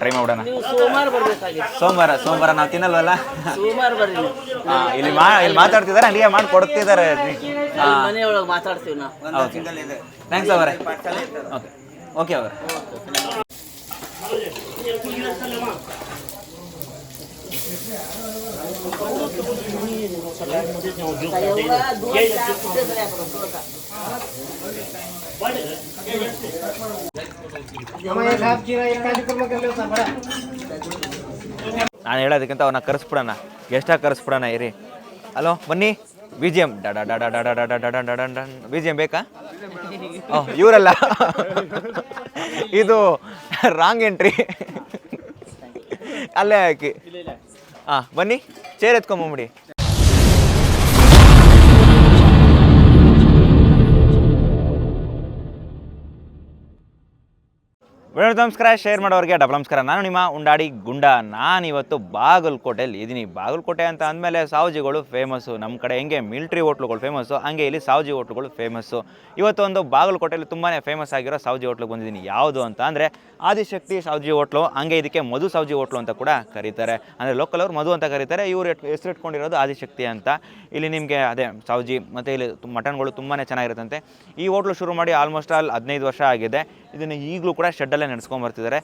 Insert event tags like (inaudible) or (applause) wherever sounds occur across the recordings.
Try ಮಾಡೋಣ ನೀವು ಸೋಮವಾರ ಬರ್ಬೇಕಾಗಿತ್ತು. ಸೋಮವಾರ ಸೋಮವಾರ ನಾವು ತಿನ್ನಲ್ವಲ್ಲ? ಸೋಮವಾರ ಬರ್ರಿ. ನೀವು ಹಾ, ಇಲ್ಲಿ ಮಾ ಇಲ್ಲಿ ಮಾತಾಡ್ತಿದ್ದಾರೆ ಅಲ್ಲಿಗೆ ಮಾಡಿ ಕೊಡ್ತಿದ್ದಾರೆ. ಅಲ್ಲಿ ಮನೆಯೊಳಗೆ ಮಾತಾಡ್ತೀವಿ ನಾವು. ಓಕೆ ಥ್ಯಾಂಕ್ಸ್ ಅವರೇ. ಓಕೆ ಓಕೆ ಅವರೇ. ನಾನು ಹೇಳೋದಕ್ಕಿಂತ ಅವನ್ನ ಕರೆಸ್ಬಿಡೋಣ ಎಷ್ಟಾಗ ಕರೆಸ್ಬಿಡೋಣ ಇರಿ ಹಲೋ ಬನ್ನಿ ಬಿ ಜಿ ಎಂ ಡಾ ಡಾ ಡಾ ಡಾ ಡಡ ಡಾ ಬಿ ಜಿ ಎಂ ಬೇಕಾ ಓ ಇವರಲ್ಲ ಇದು ರಾಂಗ್ ಎಂಟ್ರಿ ಅಲ್ಲೇ ಹಾಕಿ ಬನ್ನಿ ಚೇರ್ ಎತ್ಕೊಂಬಂಬಿಡಿ ಮೇಡಮ್ ನಮಸ್ಕಾರ ಶೇರ್ ಮಾಡೋರಿಗೆ ಡಬಲ್ ನಮಸ್ಕಾರ. ನಾನು ನಿಮ್ಮ ಉಂಡಾಡಿ ಗುಂಡ. ನಾನಿವತ್ತು ಬಾಗಲಕೋಟೆಯಲ್ಲಿ ಇದ್ದೀನಿ ಬಾಗಲಕೋಟೆ ಅಂತ ಅಂದಮೇಲೆ ಸಾವುಜಿಗಳು ಫೇಮಸ್ಸು ನಮ್ಮ ಕಡೆ ಹೆಂಗೆ ಮಿಲ್ಟ್ರಿ ಹೋಟ್ಲುಗಳು ಫೇಮಸ್ಸು ಹಂಗೆ ಇಲ್ಲಿ ಸಾವುಜಿ ಹೋಟ್ಲುಗಳು ಫೇಮಸ್ಸು ಇವತ್ತು ಒಂದು ಬಾಗಲಕೋಟೆಯಲ್ಲಿ ತುಂಬಾ ಫೇಮಸ್ ಆಗಿರೋ ಸಾವುಜಿ ಹೋಟ್ಲಿಗೆ ಬಂದಿದ್ದೀನಿ. ಯಾವುದು ಅಂತ ಅಂದರೆ ಆದಿಶಕ್ತಿ ಸಾವುಜಿ ಹೋಟ್ಲು ಹಂಗೆ ಇದಕ್ಕೆ ಮಧು ಸಾವುಜಿ ಹೋಟ್ಲು ಅಂತ ಕೂಡ ಕರೀತಾರೆ. ಅಂದರೆ ಲೋಕಲ್ ಅವರು ಮಧು ಅಂತ ಕರೀತಾರೆ. ಇವರು ಹೆಸರಿಟ್ಕೊಂಡಿರೋದು ಆದಿಶಕ್ತಿ ಅಂತ. ಇಲ್ಲಿ ನಿಮಗೆ ಅದೇ ಸಾವುಜಿ ಮತ್ತು ಇಲ್ಲಿ ಮಟನ್ಗಳು ತುಂಬಾ ಚೆನ್ನಾಗಿರುತ್ತಂತೆ. ಈ ಹೋಟ್ಲು ಶುರು ಮಾಡಿ ಆಲ್ಮೋಸ್ಟ್ ಆಲ್ ಹದಿನೈದು ವರ್ಷ ಆಗಿದೆ. ಇದನ್ನು ಈಗಲೂ ಕೂಡ ಶೆಡ್ಡಲ್ಲೇ ನಡೆಸ್ಕೊಂಡು ಬರ್ತಿದ್ದಾರೆ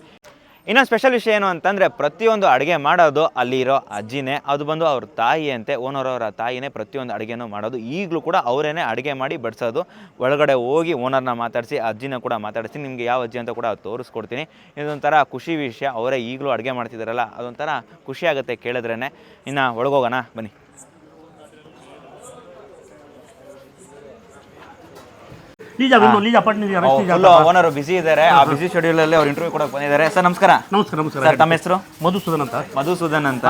ಇನ್ನೊಂದು ಸ್ಪೆಷಲ್ ವಿಷಯ ಏನು ಅಂತಂದರೆ, ಪ್ರತಿಯೊಂದು ಅಡುಗೆ ಮಾಡೋದು ಅಲ್ಲಿರೋ ಅಜ್ಜಿನೇ, ಅದು ಬಂದು ಅವ್ರ ತಾಯಿ ಅಂತೆ ಓನರ್ ಅವರ ತಾಯಿನೇ ಪ್ರತಿಯೊಂದು ಅಡುಗೆನೂ ಮಾಡೋದು. ಈಗಲೂ ಕೂಡ ಅವರೇನೆ ಅಡುಗೆ ಮಾಡಿ ಬಡಿಸೋದು. ಒಳಗಡೆ ಹೋಗಿ ಓನರ್ನ ಮಾತಾಡಿಸಿ, ಅಜ್ಜಿನ ಕೂಡ ಮಾತಾಡಿಸಿ, ನಿಮಗೆ ಯಾವ ಅಜ್ಜಿ ಅಂತ ಕೂಡ ತೋರಿಸ್ಕೊಡ್ತೀನಿ. ಇದೊಂಥರ ಖುಷಿ ವಿಷಯ, ಅವರೇ ಈಗಲೂ ಅಡುಗೆ ಮಾಡ್ತಿದ್ದಾರಲ್ಲ ಅದೊಂಥರ ಖುಷಿಯಾಗುತ್ತೆ ಕೇಳಿದ್ರೇ ಇನ್ನು ಒಳಗೋಗೋಣ, ಬನ್ನಿ. ಲೀಜಾ ಲೀಜಾ ಲೀಜಾ ಓನರು ಬಿಸಿ ಇದ್ದಾರೆ ಆ ಬಿಸಿ ಶೆಡ್ಯೂಲಲ್ಲಿ ಅವ್ರು ಇಂಟರ್ವ್ಯೂ ಕೊಡಕ್ಕೆ ಬಂದಿದ್ದಾರೆ. ಸರ್ ನಮಸ್ಕಾರ. ನಮಸ್ಕಾರ ನಮಸ್ಕಾರ. ಸರ್ ತಮ್ಮ ಹೆಸರು? ಮಧುಸೂದನ್ ಅಂತ. ಮಧುಸೂದನ್ ಅಂತ.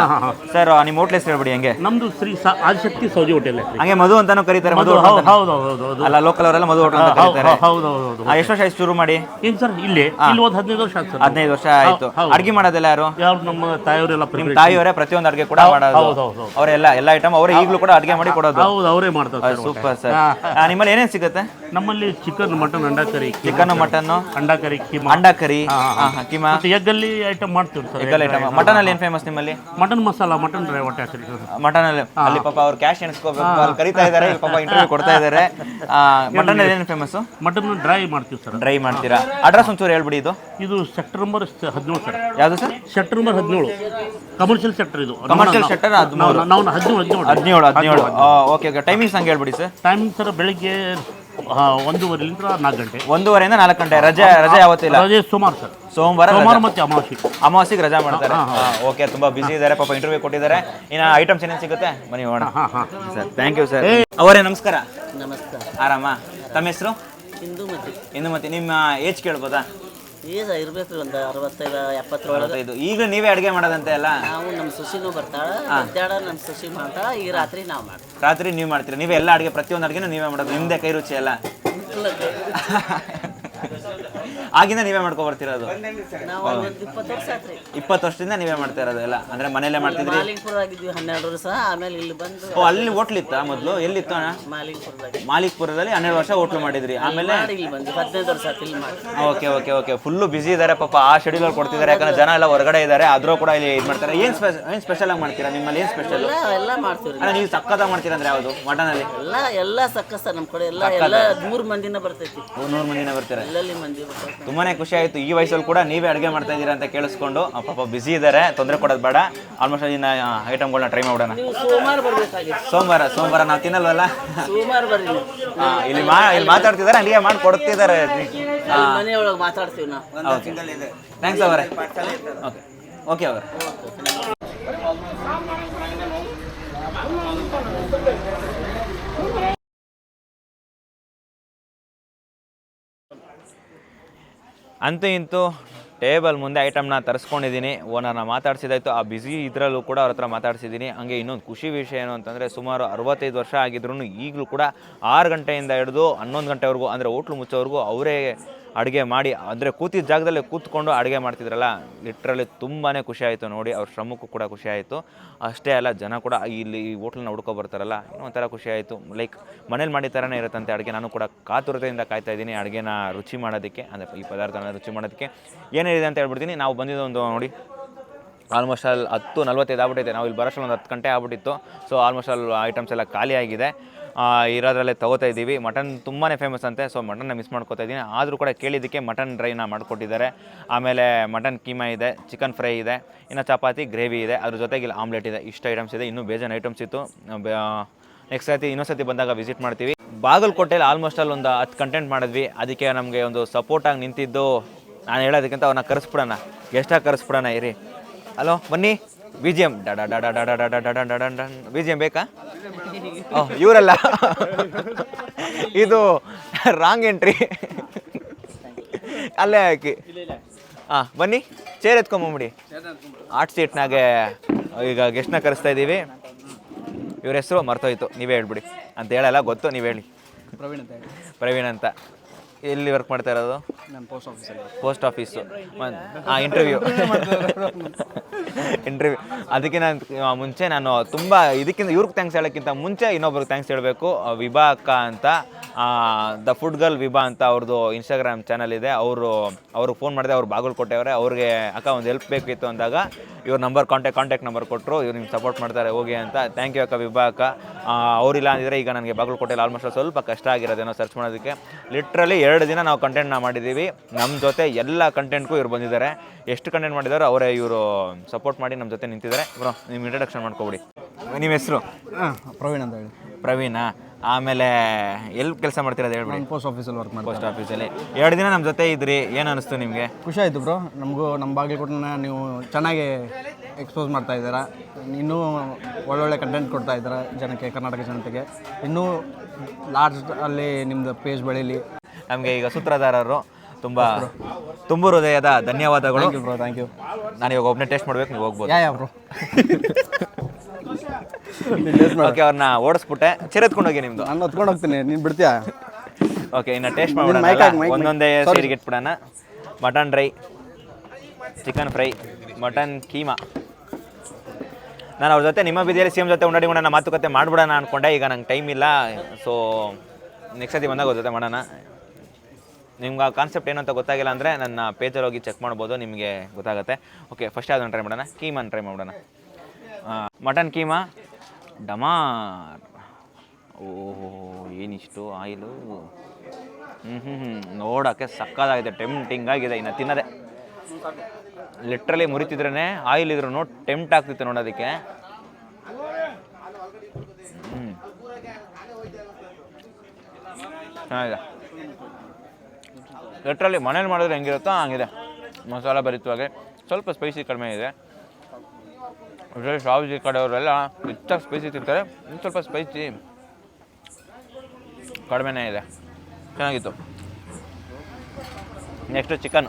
ಸರ್ ನಿಮ್ಮ ಹೋಟ್ಲ್ ಹೆಸರು ಹೇಳ್ಬಿಡಿ ಹಂಗೆ. ನಮ್ದು ಶ್ರೀ ಆದಿಶಕ್ತಿ ಸೌಜಿ ಹೋಟೆಲ್ ಹಂಗೆ ಮಧು ಅಂತಾನು ಕರೀತಾರೆ ಮಧು ಹೌದು ಹೌದು ಹೌದು ಅಲ್ಲ ಲೋಕಲ್ ಅವರೆಲ್ಲ ಮಧು ಹೋಟೆಲ್ ಅಂತ ಕರೀತಾರೆ. ಹೌದು ಹೌದು ಎಷ್ಟು ವರ್ಷ ಆಯ್ತು ಶುರು ಮಾಡಿ? ಏನ್ ಸರ್ ಇಲ್ಲಿ? ಇಲ್ಲಿ ಒಂದು ಹದಿನೈದು ವರ್ಷ ಆಯ್ತು ಹದಿನೈದು ವರ್ಷ ಆಯ್ತು. ಅಡಿಗೆ ಮಾಡೋದೆಲ್ಲ ಯಾರು? ಯಾರು ನಮ್ಮ ತಾಯಿಯವರೆಲ್ಲ ನಿಮ್ ಪ್ರಿಪೇರ್ ತಾಯಿಯವರೇ ಪ್ರತಿಯೊಂದು ಅಡ್ಗೆ ಕೂಡ ಮಾಡೋದು. ಅವರೆಲ್ಲ ಎಲ್ಲ ಐಟಮ್ ಅವರೇ ಈಗಲೂ ಕೂಡ ಅಡ್ಗೆ ಮಾಡಿ ಕೊಡೋದು. ಹೌದು ಅವರೇ ಮಾಡ್ತಾರೆ ಸೂಪರ್ ಸರ್. ನಿಮ್ಮಲ್ಲಿ ಏನೇನು ಸಿಗುತ್ತೆ? ನಮ್ಮಲ್ಲಿ ಚಿಕನ್ ಮಟನ್ ಅಂಡಾ ಕರಿ ಚಿಕನ್ ಮಟನ್ ಅಂಡಾ ಕರಿ ಕಿಮಾ ಅಂಡಾ ಕರಿ ಕೀಮಾ. ಮತ್ತೆ ಎಗ್ಗಲ್ಲಿ ಐಟಮ್ ಮಾಡ್ತೀವಿ ಸರ್ ಎಗ್ಗಲ್ ಐಟಮ್ ಮಟನ್ ಅಲ್ಲಿ ಏನು ಫೇಮಸ್ ನಿಮ್ಮಲ್ಲಿ? ಮಟನ್ ಮಸಾಲ ಮಟನ್ ಡ್ರೈ ಹೊಟ್ಟೆ ಹಾಕ್ತೀವಿ ಮಟನ್ ಅಲ್ಲಿ. ಅಲ್ಲಿ ಪಾಪ ಅವ್ರು ಕ್ಯಾಶ್ ಎಣಿಸ್ಕೋಬೇಕು ಅಲ್ಲಿ ಕರಿತಾ ಇದ್ದಾರೆ ಪಾಪ ಇಂಟರ್ವ್ಯೂ ಕೊಡ್ತಾ ಇದ್ದಾರೆ ಮಟನ್ ಅಲ್ಲಿ ಏನು ಫೇಮಸ್ ಮಟನ್ ಡ್ರೈ ಮಾಡ್ತೀವಿ ಸರ್. ಡ್ರೈ ಮಾಡ್ತೀರಾ? ಅಡ್ರೆಸ್ ಒಂಚೂರು ಹೇಳ್ಬಿಡಿ ಇದು. ಇದು ಸೆಕ್ಟರ್ ನಂಬರ್ ಹದಿನೇಳು ಸರ್. ಯಾವುದು ಸರ್? ಸೆಕ್ಟರ್ ನಂಬರ್ ಹದಿನೇಳು. ಕಮರ್ಷಿಯಲ್ ಸೆಕ್ಟರ್ ಇದು. ಕಮರ್ಷಿಯಲ್ ಸೆಕ್ಟರ್ ಹದಿನೇಳು ನಾವು ಹದಿನೇಳು ಹದಿನೇಳು. ಹದಿನೇಳು ಓಕೆ ಓಕೆ ಟೈಮಿಂಗ್ಸ್ ಹಂಗೆ ಹೇಳ್ಬಿಡಿ ಸರ್. ಟೈಮಿಂಗ್ ಸರ್ ಬೆಳಿಗ್ಗೆ ಒಂದೂವರೆಲಿಂದ ನಾಲ್ಕು ಗಂಟೆ. ಒಂದೂವರೆಯಿಂದ ನಾಲ್ಕು ಗಂಟೆ. ರಜೆ ರಜೆ ಯಾವತ್ತಿಲ್ಲ ರಜೆ ಸುಮಾರು ಸರ್. ಸೋಮವಾರ ಸೋಮವಾರ ಮತ್ತೆ ಅಮಾವಾಸ್ಯೆ. ಅಮಾವಾಸ್ಯೆಗೆ ರಜಾ ಮಾಡ್ತಾರೆ. ಓಕೆ ತುಂಬಾ ಬಿಸಿ ಇದ್ದಾರೆ. ಪಾಪ ಇಂಟರ್ವ್ಯೂ ಕೊಟ್ಟಿದ್ದಾರೆ. ಇನ್ನ ಐಟಮ್ಸ್ ಏನೇನು ಸಿಗುತ್ತೆ? ಬನ್ನಿ ಹೋಗೋಣ. ಸರ್ ಥ್ಯಾಂಕ್ ಯು ಸರ್ ಅವರೇ ನಮಸ್ಕಾರ. ನಮಸ್ಕಾರ. ಆರಾಮ? ತಮ್ಮ ಹೆಸರು? ಹಿಂದೂ ಮತ್ತೆ ಮತ್ತೆ ನಿಮ್ಮ ಏಜ್ ಕೇಳ್ಬೋದಾ? ಈಗ ಇರ್ಬೇಕು ಒಂದು ಅರವತ್ತೈದು ಎಪ್ಪತ್ತರೊಳಗೆ ಇದು ಈಗ ನೀವೇ ಅಡುಗೆ ಮಾಡೋದಂತೆ ಅಲ್ಲ ನಾವು ನಮ್ಮ ಸುಶಿನೂ ಬರ್ತಾಳ ಮಧ್ಯಾಹ್ನ ನಮ್ಮ ಸುಶಿ ಮಾಡ್ತಾಳ ಈ ರಾತ್ರಿ ನಾವು ಮಾಡ್ತೀವಿ. ರಾತ್ರಿ ನೀವು ಮಾಡ್ತೀರಾ? ನೀವೇ ಎಲ್ಲ ಅಡುಗೆ ಪ್ರತಿಯೊಂದು ಅಡುಗೆನೂ ನೀವೇ ಮಾಡೋದು ನಿಮ್ಮದೇ ಕೈ ರುಚಿ ಎಲ್ಲ? (laughs) ಆಗಿಂದ ನೀವೇ ಮಾಡ್ಕೊಬರ್ತಿರೋದು. ನಾವು ಒಂದು ಇಪ್ಪತ್ತು ವರ್ಷದಿಂದ ನೀವೇ ಮಾಡ್ತಾ ಇರೋದು ಎಲ್ಲ. ಅಂದ್ರೆ ಮನೆಯಲ್ಲೇ ಮಾಡ್ತಿದ್ರಿ? ಹನ್ನೆರಡು ವರ್ಷ. ಆಮೇಲೆ ಇಲ್ಲಿ ಬಂದು ಓ ಅಲ್ಲಿ ಹೋಟ್ಲ್ ಇತ್ತ ಮೊದಲು? ಎಲ್ಲಿತ್ತು ಅಣ್ಣ? ಮಾಲಿಕ್ಪುರದಲ್ಲಿ ಹನ್ನೆರಡು ವರ್ಷ ಹೋಟ್ಲು ಮಾಡಿದ್ರಿ. ಆಮೇಲೆ? ಇಲ್ಲಿ ಬಂದ್ವಿ ಹದಿನೈದು ವರ್ಷ ಆತು ಇಲ್ಲಿ ಮಾಡಿ. Okay okay okay. Full busy ಇದ್ದಾರೆ ಪಾಪ. ಆ ಶೆಡ್ಯೂಲ್ ಕೊಡ್ತಿದ್ದಾರೆ ಯಾಕಂದ್ರೆ ಜನ ಎಲ್ಲ ಹೊರಗಡೆ ಇದ್ದಾರೆ ಆದ್ರೂ ಕೂಡ ಇಲ್ಲಿ ಇದು ಮಾಡ್ತಾರೆ. ಏನ್ ಸ್ಪೆಷಲ್ ಏನು ಸ್ಪೆಷಲ್ ಆಗಿ ಮಾಡ್ತೀರಾ? ನಿಮ್ಮಲ್ಲಿ ಏನ್ ಸ್ಪೆಷಲ್ ಎಲ್ಲ ಎಲ್ಲ ಮಾಡ್ತೀವಿ ಅಣ್ಣ ನೀವು ಸಕ್ಕತ್ತಾಗಿ ಮಾಡ್ತೀರಾ ಅಂದ್ರೆ ಯಾವುದು? ಅಲ್ಲಿ ಎಲ್ಲ ಎಲ್ಲ ಸಕ್ಕಸ್ ನಮ್ಮ ಕಡೆ. ಎಲ್ಲ ಎಲ್ಲ ನೂರು ಮಂದಿನ ಬರ್ತೈತಿ. ನೂರು ಮಂದಿನ ಬರ್ತಾರೆ? ಎಲ್ಲೆಲ್ಲಿ ಮಂದಿ ಬರ್ತೈತಿ ತುಂಬಾನೇ ಖುಷಿ ಆಯಿತು. ಈ ವಯಸ್ಸಲ್ಲಿ ಕೂಡ ನೀವೇ ಅಡುಗೆ ಮಾಡ್ತಾ ಇದ್ದೀರಾ ಅಂತ ಕೇಳಿಸ್ಕೊಂಡು. ಪಾಪ ಬಿಸಿ ಇದ್ದಾರೆ. ತೊಂದರೆ ಕೊಡೋದು ಬೇಡ. ಆಲ್ಮೋಸ್ಟ್ ಇನ್ನು ಐಟಮ್ಗಳನ್ನ ಟ್ರೈ ಮಾಡೋಣ. ಸೋಮವಾರ ಸೋಮವಾರ ನಾವು ತಿನ್ನಲ್ವಲ್ಲ? ಇಲ್ಲಿ ಮಾ ಇಲ್ಲಿ ಮಾತಾಡ್ತಿದ್ದಾರೆ ಅಲ್ಲಿಗೆ ಮಾಡಿ ಕೊಡ್ತಿದ್ದಾರೆ. ಮಾತಾಡ್ತೀವಿ ಥ್ಯಾಂಕ್ಸ್ ಅವರೇ. ಓಕೆ ಓಕೆ ಅವರೇ. ಅಂತೂ ಇಂತೂ ಟೇಬಲ್ ಮುಂದೆ ಐಟಮ್ನ ತರಿಸ್ಕೊಂಡಿದ್ದೀನಿ. ಓನರ್ನ ಮಾತಾಡ್ಸಿದಾಯಿತು. ಆ ಬ್ಯುಸಿ ಇದರಲ್ಲೂ ಕೂಡ ಅವ್ರ ಹತ್ರ ಮಾತಾಡ್ಸಿದ್ದೀನಿ. ಹಂಗೆ ಇನ್ನೊಂದು ಖುಷಿ ವಿಷಯ ಏನು ಅಂತಂದರೆ ಸುಮಾರು ಅರವತ್ತೈದು ವರ್ಷ ಆಗಿದ್ರು ಈಗಲೂ ಕೂಡ ಆರು ಗಂಟೆಯಿಂದ ಹಿಡಿದು ಹನ್ನೊಂದು ಗಂಟೆವರೆಗೂ, ಅಂದರೆ ಹೋಟ್ಲು ಮುಚ್ಚೋವರೆಗೂ ಅವರೇ ಅಡುಗೆ ಮಾಡಿ ಅಂದರೆ ಕೂತಿದ್ದ ಜಾಗದಲ್ಲೇ ಕೂತ್ಕೊಂಡು ಅಡುಗೆ ಮಾಡ್ತಿದ್ರಲ್ಲ ಲಿಟ್ರಲಿ ತುಂಬಾ ಖುಷಿ ಆಯಿತು ನೋಡಿ ಅವ್ರ ಶ್ರಮಕ್ಕೂ ಕೂಡ ಖುಷಿ ಆಯಿತು. ಅಷ್ಟೇ ಅಲ್ಲ ಜನ ಕೂಡ ಇಲ್ಲಿ ಈ ಹೋಟ್ಲನ್ನ ಹುಡ್ಕೊ ಬರ್ತಾರಲ್ಲ ಏನೋ ಒಂಥರ ಖುಷಿ ಆಯಿತು. ಲೈಕ್ ಮನೇಲಿ ಮಾಡಿದ ಥರನೇ ಇರುತ್ತಂತೆ ಅಡುಗೆ. ನಾನು ಕೂಡ ಕಾತುರತೆಯಿಂದ ಕಾಯ್ತಾ ಇದ್ದೀನಿ ಅಡುಗೆನ ರುಚಿ ಮಾಡೋದಕ್ಕೆ ಅಂದರೆ ಈ ಪದಾರ್ಥನ ರುಚಿ ಮಾಡೋದಕ್ಕೆ. ಏನೇನಿದೆ ಅಂತ ಹೇಳ್ಬಿಡ್ತೀನಿ ನಾವು ಬಂದಿದ್ದು ಒಂದು ನೋಡಿ ಆಲ್ಮೋಸ್ಟ್ ಅಲ್ಲಿ ಹತ್ತು ನಲ್ವತ್ತೈದು ಆಗ್ಬಿಟ್ಟಿದೆ ನಾವು ಇಲ್ಲಿ ಬರೋಷ್ಟು ಒಂದು ಹತ್ತು ಗಂಟೆ ಆಗ್ಬಿಟ್ಟಿತ್ತು. ಸೊ ಆಲ್ಮೋಸ್ಟ್ ಅಲ್ಲಿ ಐಟಮ್ಸ್ ಎಲ್ಲ ಖಾಲಿ ಆಗಿದೆ. ಆ, ಇರೋದ್ರಲ್ಲೇ ತಗೋತಾ ಇದ್ದೀವಿ. ಮಟನ್ ತುಂಬಾ ಫೇಮಸ್ ಅಂತೆ ಸೊ ಮಟನ್ನ ಮಿಸ್ ಮಾಡ್ಕೋತಾ ಇದ್ದೀನಿ. ಆದರೂ ಕೂಡ ಕೇಳಿದ್ದಕ್ಕೆ ಮಟನ್ ಡ್ರೈನ ಮಾಡಿಕೊಟ್ಟಿದ್ದಾರೆ. ಆಮೇಲೆ ಮಟನ್ ಕೀಮಾ ಇದೆ ಚಿಕನ್ ಫ್ರೈ ಇದೆ, ಇನ್ನು ಚಪಾತಿ ಗ್ರೇವಿ ಇದೆ, ಅದ್ರ ಜೊತೆಗೆ ಇಲ್ಲಿ ಆಮ್ಲೆಟ್ ಇದೆ. ಇಷ್ಟು ಐಟಮ್ಸ್ ಇದೆ, ಇನ್ನೂ ಬೇಜಾನ್ ಐಟಮ್ಸ್ ಇತ್ತು. ನೆಕ್ಸ್ಟ್ ಸತಿ ಇನ್ನೊಂದು ಸತಿ ಬಂದಾಗ ವಿಸಿಟ್ ಮಾಡ್ತೀವಿ. ಬಾಗಲಕೋಟೆಯಲ್ಲಿ ಆಲ್ಮೋಸ್ಟ್ ಅಲ್ಲಿ ಒಂದು ಹತ್ತು ಕಂಟೆಂಟ್ ಮಾಡಿದ್ವಿ. ಅದಕ್ಕೆ ನಮಗೆ ಒಂದು ಸಪೋರ್ಟಾಗಿ ನಿಂತಿದ್ದು. ನಾನು ಹೇಳೋದಕ್ಕಿಂತ ಅವನ್ನ ಕರೆಸ್ಬಿಡೋಣ. ಗೆಸ್ಟಾಗಿ ಕರೆಸ್ಬಿಡೋಣ, ಇರಿ. ಹಲೋ ಬನ್ನಿ. ಬಿ ಜಿ ಎಂ ಡಡ ಡಡ ಡಡ ಡಡ ಡಡ ಡಡ ಬಿ ಜಿ ಎಂ ಬೇಕಾ ಓಹ್ ಇವರಲ್ಲ ಇದು ರಾಂಗ್ ಎಂಟ್ರಿ ಅಲ್ಲೇ ಹಾಕಿ ಹಾಂ ಬನ್ನಿ ಚೇರ್ ಎತ್ಕೊಂಬಿಡಿ ಆರ್ಟ್ ಸೀಟ್ನಾಗೆ ಈಗ ಗೆಸ್ಟ್ನ ಕರೆಸ್ತಾ ಇದ್ದೀವಿ ಇವ್ರ ಹೆಸರು ಮರ್ತೋಯ್ತು ನೀವೇ ಹೇಳ್ಬಿಡಿ ಅಂತ ಹೇಳಲ್ಲ ಗೊತ್ತು ನೀವು ಹೇಳಿ ಪ್ರವೀಣ್ ಅಂತ ಹೇಳಿ ಪ್ರವೀಣ್ ಅಂತ ಎಲ್ಲಿ ವರ್ಕ್ ಮಾಡ್ತಾ ಇರೋದು ಪೋಸ್ಟ್ ಆಫೀಸು ಹಾಂ ಇಂಟರ್ವ್ಯೂ ಇಂಟರ್ವ್ಯೂ ಅದಕ್ಕೆ ನಾನು ಮುಂಚೆ ನಾನು ತುಂಬ ಇದಕ್ಕಿಂತ, ಇವ್ರಿಗೆ ಥ್ಯಾಂಕ್ಸ್ ಹೇಳೋಕ್ಕಿಂತ ಮುಂಚೆ ಇನ್ನೊಬ್ರಿಗೆ ಥ್ಯಾಂಕ್ಸ್ ಹೇಳಬೇಕು. ವಿಭಾ ಅಕ್ಕ ಅಂತ ದ ಫುಡ್ ಗರ್ಲ್ ವಿಭಾ ಅಂತ ಅವ್ರದ್ದು ಇನ್ಸ್ಟಾಗ್ರಾಮ್ ಚಾನಲ್ ಇದೆ. ಅವರು, ಅವ್ರಿಗೆ ಫೋನ್ ಮಾಡಿದೆ, ಅವ್ರು ಬಾಗಲಕೋಟೆಯವರೇ ಅವ್ರಿಗೆ, ಅಕ್ಕ, ಒಂದು ಹೆಲ್ಪ್ ಬೇಕಿತ್ತು ಅಂದಾಗ ಇವ್ರ ನಂಬರ್ ಕಾಂಟ್ಯಾಕ್ಟ್ ಕಾಂಟ್ಯಾಕ್ಟ್ ನಂಬರ್ ಕೊಟ್ಟರು ಇವ್ರು ನಿಮ್ಗೆ ಸಪೋರ್ಟ್ ಮಾಡ್ತಾರೆ, ಹೋಗಿ ಅಂತ. ಥ್ಯಾಂಕ್ ಯು ಅಕ್ಕ ವಿಭಾ ಅಕ್ಕ. ಅವರಿಲ್ಲ ಅಂದಿದ್ರೆ ಈಗ ನನಗೆ ಬಾಗಲಕೋಟೆಯಲ್ಲಿ ಆಲ್ಮೋಸ್ಟ್ ಸ್ವಲ್ಪ ಕಷ್ಟ ಆಗಿರೋದೇನೋ ಸರ್ಚ್ ಮಾಡೋದಕ್ಕೆ. ಲಿಟ್ರಲಿ ಎರಡು ದಿನ ನಾವು ಕಂಟೆಂಟ್ನ ಮಾಡಿದ್ದೀವಿ ನಮ್ಮ ಜೊತೆ ಎಲ್ಲ ಕಂಟೆಂಟ್ಗೂ ಇವ್ರು ಬಂದಿದ್ದಾರೆ. ಎಷ್ಟು ಕಂಟೆಂಟ್ ಮಾಡಿದಾರೋ ಅವರೇ ಇವರು ಸಪೋರ್ಟ್ ಮಾಡಿ ನಮ್ಮ ಜೊತೆ ನಿಂತಿದ್ದಾರೆ. ಬ್ರೋ ನಿಮ್ಮ ಇಂಟ್ರಡಕ್ಷನ್ ಮಾಡ್ಕೊಬಿಡಿ. ನಿಮ್ಮ ಹೆಸರು? ಹಾಂ ಪ್ರವೀಣ್ ಅಂತ ಹೇಳಿ. ಪ್ರವೀಣ? ಆಮೇಲೆ ಎಲ್ಲಿ ಕೆಲಸ ಮಾಡ್ತಿರೋದು ಹೇಳ್ಬಿಡಿ. ಪೋಸ್ಟ್ ಆಫೀಸಲ್ಲಿ ವರ್ಕ್ ಮಾಡಿ ಪೋಸ್ಟ್ ಆಫೀಸಲ್ಲಿ ಎರಡು ದಿನ ನಮ್ಮ ಜೊತೆ ಇದ್ರಿ. ಏನು ಅನಿಸ್ತು ನಿಮಗೆ? ಖುಷಿ ಆಯಿತು ಬ್ರೋ. ನಮಗೂ ನಮ್ಮ ಬಾಗಲಕೋಟೆನ ನೀವು ಚೆನ್ನಾಗಿ ಎಕ್ಸ್ಪೋಸ್ ಮಾಡ್ತಾ ಇದ್ದೀರಾ. ಇನ್ನೂ ಒಳ್ಳೊಳ್ಳೆ ಕಂಟೆಂಟ್ ಕೊಡ್ತಾ ಇದ್ದೀರಾ ಜನಕ್ಕೆ ಕರ್ನಾಟಕ ಜನತೆಗೆ. ಇನ್ನೂ ಲಾರ್ಜ್ ಅಲ್ಲಿ ನಿಮ್ಮದು ಪೇಜ್ ಬೆಳೀಲಿ. ನಮಗೆ ಈಗ ಸೂತ್ರಧಾರರು. ತುಂಬ ತುಂಬ ಹೃದಯದ ಧನ್ಯವಾದಗಳು. ಥ್ಯಾಂಕ್ ಯು ನಾನು ಇವಾಗ ಒಬ್ಬನೇ ಟೇಸ್ಟ್ ಮಾಡ್ಬೇಕು ನೀವು ಹೋಗ್ಬೋದು. ಯಾ ಯಾ ಬ್ರೋ ಓಕೆ ಅವ್ರನ್ನ ಓಡಿಸ್ಬಿಟ್ಟೆ. ಚೆರೆತ್ಕೊಂಡು ಹೋಗಿ ನಿಮ್ದು. ನಾನು ಹೊತ್ಕೊಂಡು ಹೋಗ್ತೀನಿ. ನೀನು ಬಿಡ್ತೀಯಾ? ಓಕೆ ಇನ್ನು ಟೇಸ್ಟ್ ಮಾಡೋಣ. ಹಾಕು. ಒಂದೊಂದೇ Sorry. ಸೇರಿಗೆ ಇಟ್ಬಿಡೋಣ. Mutton dry chicken fry mutton keema ನಾನು ಅವ್ರ ಜೊತೆ ನಿಮ್ಮ ಬಿದಿಯಲ್ಲಿ ಸಿ ಎಂ ಜೊತೆ ಉಂಡಾಡಿ ಮಾಡೋಣ ಮಾತುಕತೆ ಮಾಡ್ಬಿಡೋಣ ಅನ್ಕೊಂಡೆ. ಈಗ ನಂಗೆ ಟೈಮ್ ಇಲ್ಲ ಸೊ ನೆಕ್ಸ್ಟ್ ಸತಿ ಬಂದಾಗ ಅವ್ರ ಜೊತೆ ಮಾಡೋಣ. ನಿಮ್ಗೆ ಆ ಕಾನ್ಸೆಪ್ಟ್ ಏನು ಅಂತ ಗೊತ್ತಾಗಿಲ್ಲ ಅಂದರೆ ನನ್ನ ಪೇಜಲ್ಲಿ ಹೋಗಿ ಚೆಕ್ ಮಾಡ್ಬೋದು, ನಿಮಗೆ ಗೊತ್ತಾಗುತ್ತೆ. ಓಕೆ ಫಸ್ಟ್ ಅದನ್ನು ಟ್ರೈ ಮಾಡೋಣ? ಕೀಮನ್ ಟ್ರೈ ಮಾಡೋಣ. ಮಟನ್ ಕೀಮಾ? ಡಮಾರ್. ಓಹೋ ಏನಿಷ್ಟು ಆಯಿಲು? ಹ್ಞೂ ಹ್ಞೂ ಹ್ಞೂ ನೋಡೋಕ್ಕೆ ಸಕ್ಕದಾಗಿದೆ ಟೆಂಪ್ಟಿಂಗ್ ಆಗಿದೆ, ಇನ್ನು ತಿನ್ನದೆ. ಲಿಟ್ರಲಿ ಮುರಿತಿದ್ರೇ ಆಯಿಲ್ ಇದ್ರೂ ಟೆಂಪ್ಟ್ ಆಗ್ತಿತ್ತು ನೋಡೋದಕ್ಕೆ. ಹ್ಞೂ ಚೆನ್ನಾಗಿದೆ. ಲಿಟ್ರಲಿ ಮನೇಲಿ ಮಾಡಿದ್ರೆ ಹೆಂಗಿರುತ್ತೋ ಹಂಗಿದೆ. ಮಸಾಲ ಭರಿತವಾಗಿ ಸ್ವಲ್ಪ ಸ್ಪೈಸಿ ಕಡಿಮೆ ಇದೆ. ಶಾವ್ಜಿ ಕಡೆಯವರೆಲ್ಲ ಹೆಚ್ಚಾಗಿ ಸ್ಪೈಸಿ ತಿಂತಾರೆ. ಇನ್ನು ಸ್ವಲ್ಪ ಸ್ಪೈಸಿ ಕಡಿಮೆನೇ ಇದೆ. ಚೆನ್ನಾಗಿತ್ತು. ನೆಕ್ಸ್ಟು ಚಿಕನ್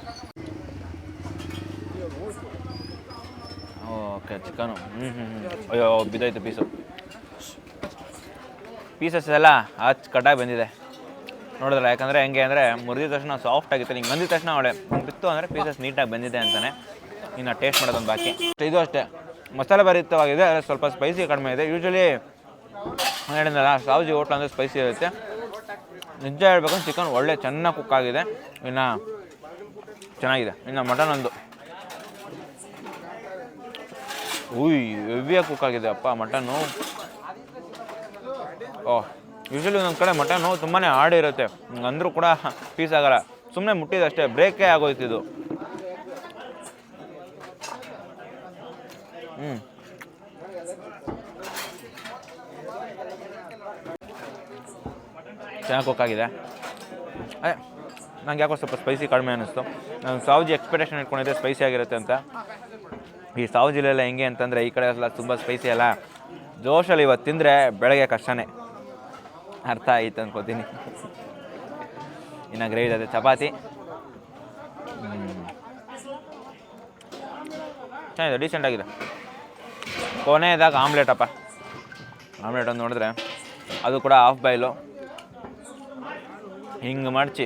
ಓಕೆ ಚಿಕನು ಹ್ಞೂ ಹ್ಞೂ ಹ್ಞೂ ಅಯ್ಯೋ, ಬಿದ್ದೋಯ್ತು ಪೀಸು ಪೀಸಸ್ ಎಲ್ಲ ಹಚ್ಚಿ ಕಟ್ಟಾಗಿ ಬಂದಿದೆ. ನೋಡಿದ್ರೆ, ಯಾಕಂದರೆ ಹೆಂಗೆ ಅಂದರೆ ಮುರಿದ ತಕ್ಷಣ ಸಾಫ್ಟ್ ಆಗಿತ್ತು. ನಿಂಗೆ ಬಂದಿದ ತಕ್ಷಣ ಅವಳೆ ಬಿತ್ತು ಅಂದರೆ ಪೀಸಸ್ ನೀಟಾಗಿ ಬಂದಿದೆ ಅಂತಾನೆ ಇನ್ನು ಟೇಸ್ಟ್ ಮಾಡೋದೊಂದು ಬಾಕಿ. ಇದು ಅಷ್ಟೇ. ಮಸಾಲೆ ಭರಿತವಾಗಿದೆ ಸ್ವಲ್ಪ ಸ್ಪೈಸಿ ಕಡಿಮೆ ಇದೆ. ಯೂಶ್ವಲಿ ಹೇಳಿದ್ನಲ್ಲ ಸಾವ್ಜಿ ಹೋಟ್ಲ್ ಅಂದರೆ ಸ್ಪೈಸಿ ಇರುತ್ತೆ. ನಿಜ ಹೇಳ್ಬೇಕು ಚಿಕನ್ ಒಳ್ಳೆ ಚೆನ್ನಾಗಿ ಕುಕ್ ಆಗಿದೆ. ಇನ್ನು ಚೆನ್ನಾಗಿದೆ. ಇನ್ನು ಮಟನ್ ಒಂದು. ಉಯ್ ಹೆವಿಯಾಗಿ ಕುಕ್ ಆಗಿದೆ ಅಪ್ಪ ಮಟನ್ನು ಓಹ್. ಯೂಶ್ವಲಿ ಒಂದೊಂದು ಕಡೆ ಮಟನ್ನು ತುಂಬಾ ಹಾರ್ಡಿರುತ್ತೆ ಅಂದರೂ ಕೂಡ ಪೀಸ್ ಆಗಲ್ಲ. ಸುಮ್ಮನೆ ಮುಟ್ಟಿದಷ್ಟೇ ಬ್ರೇಕೇ ಆಗೋಯ್ತಿದ್ದು ಹ್ಞೂ ಚೆನ್ನಾಗಿ ಕುಕ್ ಆಗಿದೆ. ಅದೇ ನಂಗೆ ಯಾಕೋ ಸ್ವಲ್ಪ ಸ್ಪೈಸಿ ಕಡಿಮೆ ಅನ್ನಿಸ್ತು ನಾನು ಸಾವ್ಜಿ ಎಕ್ಸ್ಪೆಕ್ಟೇಷನ್ ಇಟ್ಕೊಂಡಿದ್ದೆ ಸ್ಪೈಸಿ ಆಗಿರುತ್ತೆ ಅಂತ. ಈ ಸಾವ್ಜಿಲೆಲ್ಲ ಹೆಂಗೆ ಅಂತಂದರೆ ಈ ಕಡೆ ಎಲ್ಲ ತುಂಬ ಸ್ಪೈಸಿ ಅಲ್ಲ. ಜೋಶಲ್ಲಿ ಇವತ್ತು ತಿಂದರೆ ಬೆಳಗ್ಗೆ ಕಷ್ಟನೇ. ಅರ್ಥ ಆಯಿತು ಅನ್ಕೋತೀನಿ. ಇನ್ನು ಗ್ರೇವಿ ಅದೇ ಚಪಾತಿ. ಚೆನ್ನಾಗಿದೆ ಡೀಸೆಂಟ್ ಆಗಿದೆ. ಕೊನೆಯದಾಗ ಆಮ್ಲೆಟ್ ಅಪ್ಪ. ಆಮ್ಲೆಟ್ ಒಂದು ನೋಡಿದ್ರೆ ಅದು ಕೂಡ ಹಾಫ್ ಬಾಯ್ಲು ಹಿಂಗೆ ಮಡ್ಚಿ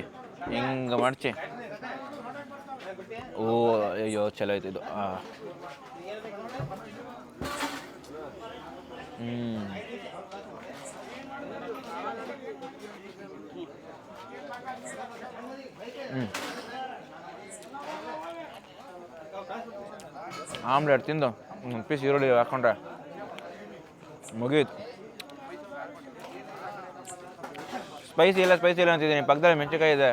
ಹಿಂಗೆ ಮಡ್ಚಿ. ಓ, ಅಯ್ಯೋ ಚಲೋ ಆಯ್ತು ಇದು. ಹ್ಞೂ ಆಮ್ಲೆಟ್ ತಿಂದು ಒಂದು ಪೀಸ್ ಈರುಳ್ಳಿ ಹಾಕೊಂಡ್ರೆ ಮುಗೀತು. ಸ್ಪೈಸಿ ಇಲ್ಲ ಸ್ಪೈಸಿ ಇಲ್ಲ ಅಂತಿದ್ದೀನಿ. ಪಕ್ಕದಲ್ಲಿ ಮೆಣಸಿನ್ಕಾಯಿ ಇದೆ.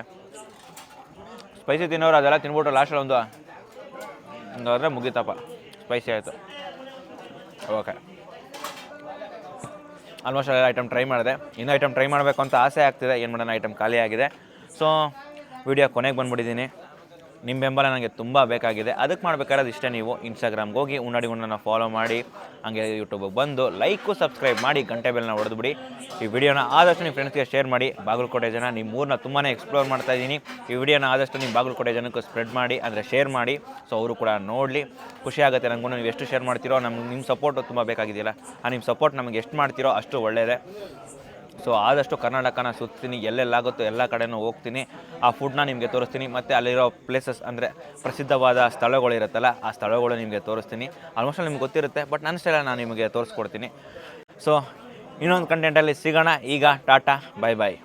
ಸ್ಪೈಸಿ ತಿನ್ನೋರು ಅದೆಲ್ಲ ತಿನ್ಬಿಟ್ರು ಲಾಸ್ಟಲ್ಲಿ ಒಂದು ಹಂಗಾದ್ರೆ ಮುಗೀತಪ್ಪ. ಸ್ಪೈಸಿ ಆಯಿತು. ಓಕೆ ಆಲ್ಮೋಸ್ಟ್ ಎಲ್ಲ ಐಟಮ್ ಟ್ರೈ ಮಾಡಿದೆ. ಇನ್ನೂ ಐಟಮ್ ಟ್ರೈ ಮಾಡಬೇಕು ಅಂತ ಆಸೆ ಆಗ್ತಿದೆ. ಏನು ಮಾಡೋಣ ಐಟಮ್ ಖಾಲಿ ಆಗಿದೆ. ಸೊ, ವಿಡಿಯೋ ಕೊನೆಗೆ ಬಂದ್ಬಿಟ್ಟಿದ್ದೀನಿ. ನಿಮ್ಮ ಬೆಂಬಲ ನನಗೆ ತುಂಬ ಬೇಕಾಗಿದೆ. ಅದಕ್ಕೆ ಮಾಡಬೇಕಾದ್ರೆ ಇಷ್ಟೇ ನೀವು ಇನ್ಸ್ಟಾಗ್ರಾಮ್ಗೆ ಹೋಗಿ ಉನ್ನಡಿ ಉಣ್ಣನ ಫಾಲೋ ಮಾಡಿ, ಹಾಗೆ ಯೂಟ್ಯೂಬಿಗೆ ಬಂದು ಲೈಕು ಸಬ್ಸ್ಕ್ರೈಬ್ ಮಾಡಿ, ಗಂಟೆ ಬೆಲ್ನ ಹೊಡೆದ್ಬಿಡಿ ಈ ವಿಡಿಯೋನ ಆದಷ್ಟು ನಿಮ್ಮ ಫ್ರೆಂಡ್ಸ್ಗೆ ಶೇರ್ ಮಾಡಿ. ಬಾಗಲಕೋಟೆ ಜನ ನಿಮ್ಮ ಊರನ್ನ ತುಂಬಾ ಎಕ್ಸ್ಪ್ಲೋರ್ ಮಾಡ್ತಾ ಇದ್ದೀನಿ. ಈ ವಿಡಿಯೋನ ಆದಷ್ಟು ನಿಮ್ಮ ಬಾಗಲಕೋಟೆ ಜನಕ್ಕೂ ಸ್ಪ್ರೆಡ್ ಮಾಡಿ, ಅಂದರೆ ಶೇರ್ ಮಾಡಿ. ಸೊ ಅವರು ಕೂಡ ನೋಡಲಿ. ಖುಷಿ ಆಗುತ್ತೆ ನನಗೂ ನೀವು ಎಷ್ಟು ಶೇರ್ ಮಾಡ್ತೀರೋ ನಮ್ಗೆ ನಿಮ್ಮ ಸಪೋರ್ಟು ತುಂಬ ಬೇಕಾಗಿದೆಯಲ್ಲ. ಆ ನಿಮ್ಮ ಸಪೋರ್ಟ್ ನಮಗೆ ಎಷ್ಟು ಮಾಡ್ತೀರೋ ಅಷ್ಟು ಒಳ್ಳೆಯದೇ ಸೊ ಆದಷ್ಟು ಕರ್ನಾಟಕನ ಸುತ್ತೀನಿ, ಎಲ್ಲೆಲ್ಲಾಗುತ್ತೋ ಎಲ್ಲ ಕಡೆನೂ ಹೋಗ್ತೀನಿ. ಆ ಫುಡ್ನ ನಿಮಗೆ ತೋರಿಸ್ತೀನಿ. ಮತ್ತು ಅಲ್ಲಿರೋ ಪ್ಲೇಸಸ್ ಅಂದರೆ ಪ್ರಸಿದ್ಧವಾದ ಸ್ಥಳಗಳಿರುತ್ತಲ್ಲ ಆ ಸ್ಥಳಗಳು ನಿಮಗೆ ತೋರಿಸ್ತೀನಿ. ಆಲ್ಮೋಸ್ಟ್ ನಿಮ್ಗೆ ಗೊತ್ತಿರುತ್ತೆ ಬಟ್ ನನ್ನ ಸ್ಟೈಲ ನಾನು ನಿಮಗೆ ತೋರಿಸ್ಕೊಡ್ತೀನಿ. ಸೊ ಇನ್ನೊಂದು ಕಂಟೆಂಟಲ್ಲಿ ಸಿಗೋಣ. ಈಗ ಟಾಟಾ ಬಾಯ್ ಬಾಯ್